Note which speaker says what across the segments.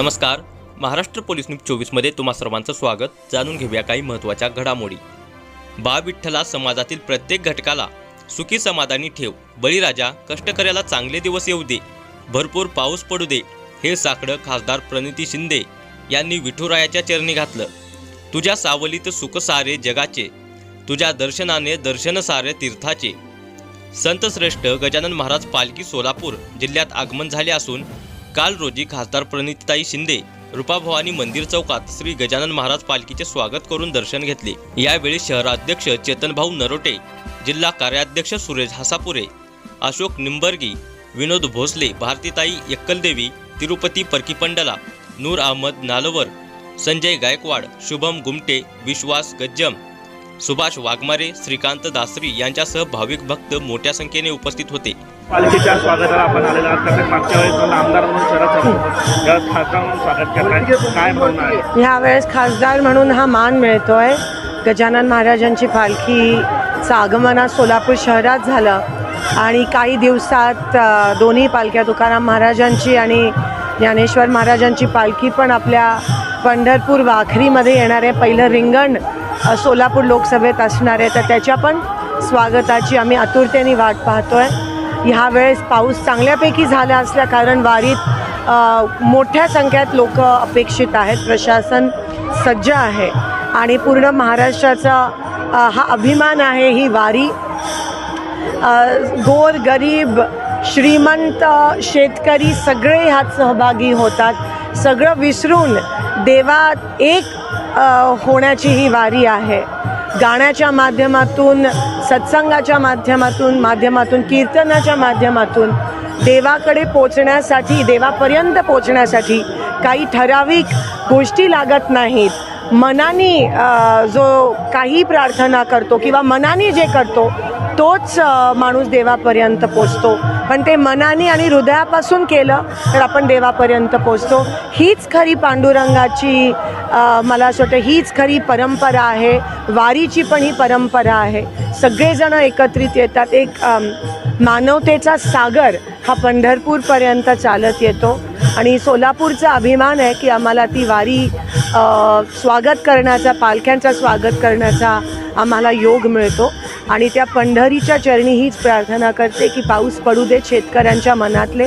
Speaker 1: नमस्कार. Maharashtra police news चोवीसमध्ये तुम्हा सर्वांचं स्वागत. जाणून घेऊया काही महत्त्वाच्या घडामोडी. बाळ विठ्ठला समाजातील प्रत्येक घटकाला सुखी समाधानी ठेव. बळीराजा कष्टकऱ्याला चांगले दिवस येऊ दे. भरपूर पाऊस पडू दे. हे साकडं खासदार प्रणिती शिंदे यांनी विठुरायाच्या चरणी घातलं. तुझ्या सावलीत सुख सारे जगाचे. तुझ्या दर्शनाने दर्शन सारे तीर्थाचे. संतश्रेष्ठ गजानन महाराज पालखी सोलापूर जिल्ह्यात आगमन झाले असून काल रोजी खासदार प्रणितताई शिंदे रुपाभवानी मंदिर चौकात श्री गजानन महाराज पालखीचे स्वागत करून दर्शन घेतले. यावेळी शहराध्यक्ष चेतनभाऊ नरोटे जिल्हा कार्याध्यक्ष सुरेश हासापुरे अशोक निंबर्गी विनोद भोसले भारतीताई एक्कलदेवी तिरुपती परकीपंडला नूर अहमद नालवर संजय गायकवाड शुभम गुमटे विश्वास गज्जम सुभाष वाघमारे श्रीकांत दासरी यांच्यासह भाविक भक्त मोठ्या संख्येने उपस्थित होते.
Speaker 2: पालखीच्या स्वागताला आपण आलेलो आहात. कारण मागच्या वेळेस मला आमदार म्हणून शरद या खासदार म्हणून स्वागत करताय काय भावना आहे?
Speaker 3: ह्यावेळेस खासदार म्हणून हा मान मिळतोय. गजानन महाराजांची पालखीचं आगमन आज सोलापूर शहरात झालं. आणि काही दिवसात अ, दोन्ही पालख्या तुकाराम महाराजांची आणि ज्ञानेश्वर महाराजांची पालखी पण आपल्या पंढरपूर वाखरीमध्ये येणार आहे पहिलं रिंगण सोलापूर लोकसभेत असणार आहे. तर त्याच्या पण स्वागताची आम्ही आतुरतेने वाट पाहतोय. ह्यावेळेस पाऊस चांगल्यापैकी झाला असल्या कारण वारीत मोठ्या संख्येत लोक अपेक्षित आहेत. प्रशासन सज्ज आहे. आणि पूर्ण महाराष्ट्राचा हा अभिमान आहे ही वारी. गोर गरीब श्रीमंत शेतकरी सगळे ह्यात सहभागी होतात. सगळं विसरून देवात एक होण्याची ही वारी आहे. गाण्याच्या माध्यमातून सत्संगाच्या माध्यमातून माध्यमातून कीर्तनाच्या माध्यमातून देवाकडे पोचण्यासाठी देवापर्यंत पोचण्यासाठी काही ठराविक गोष्टी लागत नाहीत. मनानी जो काही प्रार्थना करतो किंवा मनाने जे करतो तोच माणूस देवापर्यंत पोचतो. पण ते मनाने आणि हृदयापासून केलं तर आपण देवापर्यंत पोचतो. हीच खरी पांडुरंगाची मला असं वाटतं हीच खरी परंपरा आहे. वारीची पण ही परंपरा आहे. सगळेजणं एकत्रित येतात. एक मानवतेचा सागर हा पंढरपूरपर्यंत चालत येतो. आणि सोलापूरचा अभिमान आहे की आम्हाला ती वारी स्वागत करण्याचा पालख्यांचा स्वागत करण्याचा आम्हाला योग मिळतो. आणि त्या पंढरीच्या चरणी हीच प्रार्थना करते की पाऊस पडू दे शेतकऱ्यांच्या मनातले.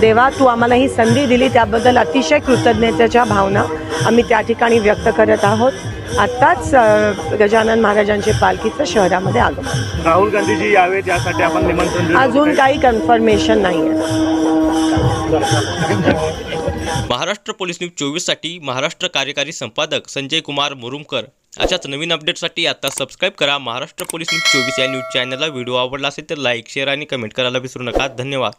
Speaker 3: देवा तू आम्हाला ही संधी दिली त्याबद्दल अतिशय कृतज्ञतेच्या भावना आम्ही त्या ठिकाणी व्यक्त करत आहोत. आत्ताच गजानन महाराजांचे पालखीचं शहरामध्ये आगमन
Speaker 2: राहुल गांधीजी यावेत यासाठी आपण निमंत्रण दिलं
Speaker 3: अजून. काही कन्फर्मेशन नाही आहे
Speaker 1: महाराष्ट्र पोलीस न्यूज चोवीससाठी महाराष्ट्र कार्यकारी संपादक संजय कुमार मुरुमकर. अशाच नवीन अपडेटसाठी आता सबस्क्राईब करा महाराष्ट्र पोलीस न्यूज चोवीस या न्यूज चॅनलला व्हिडिओ आवडला असेल तर लाईक शेअर आणि कमेंट करायला विसरू नका. धन्यवाद.